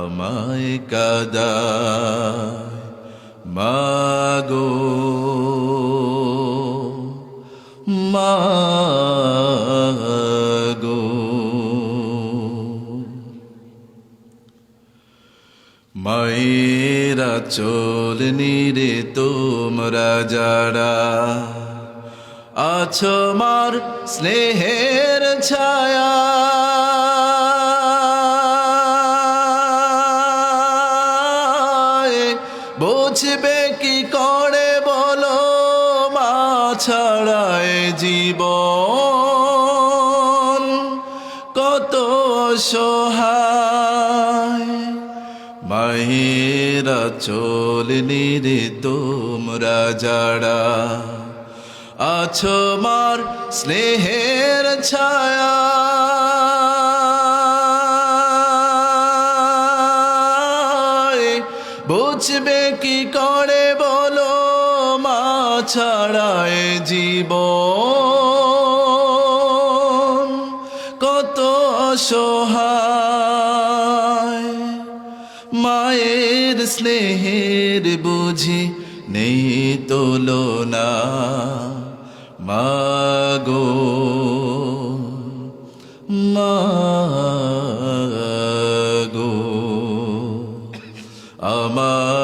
আমায় কাদায় মাগো মাগো। মায়েরা চল নিরে তোমরা যারা আছো মার স্নেহের ছায়া। বুঝবে কি করে বলো, মা ছাড়ায় জীবন কত সহায় মায়েরা চল নিরে তোমরা যারা আছো মার স্নেহের ছায়া। বুঝবে কি করে বলো? মা ছাড়ায় জীব কত অসহায়। মায়ের স্নেহের বুঝি নেই তোলনা। মাগো মাগো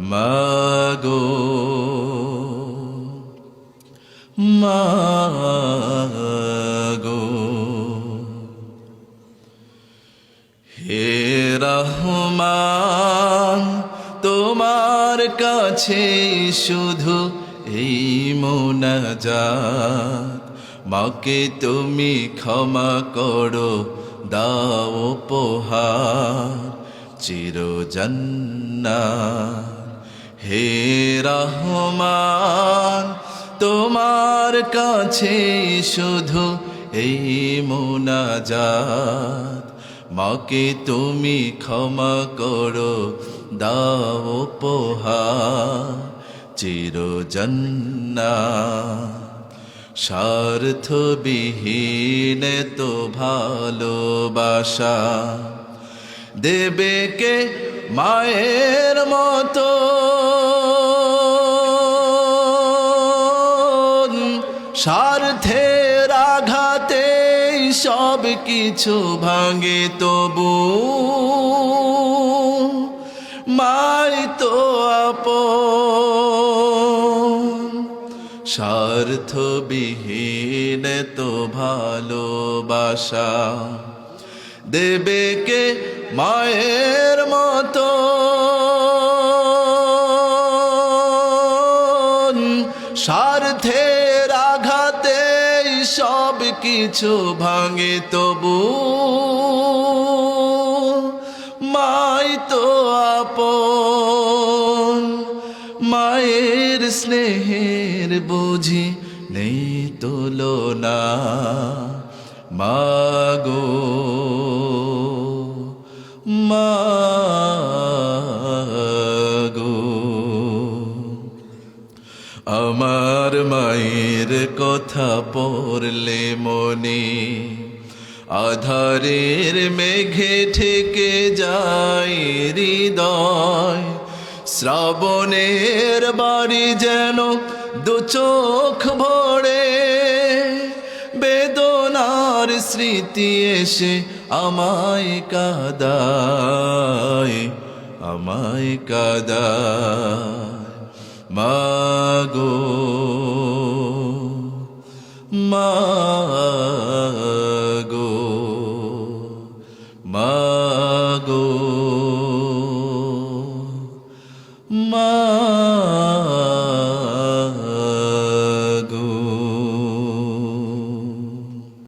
মাগো মাগো। হে রহমান, তোমার কাছে শুধু এই মোনাজাত। মাকে তুমি ক্ষমা করো, দাও উপহার চিরজন্না হে রহমান, তোমার কাছে শুধু এই মোনাজাত। মাকে তুমি ক্ষমা করো, দাও পোহা চিরজন্না স্বার্থবিহীন তো ভালোবাসা, দেবে কে মায়ের মতো। স্বার্থের আঘাতে সব কিছু ভাঙে তবু। মাই তো আপন। স্বার্থবিহীন তো ভালোবাসা। দেবে কে মায়ের মতো? স্বার্থের আঘাতে সব কিছু ভাঙে তবু। মাই তো আপন, মায়ের স্নেহের বুঝি নেই তুলনা। মাগো আমার মায়ের কথা পড়লে মনে আধারের মেঘে ঠেকে যায় হৃদয়। শ্রাবণের বাড়ি যেন দু চোখ ভরে, বেদনার স্মৃতি এসে আমায় কাদায় আমায় কাদায়। মাগো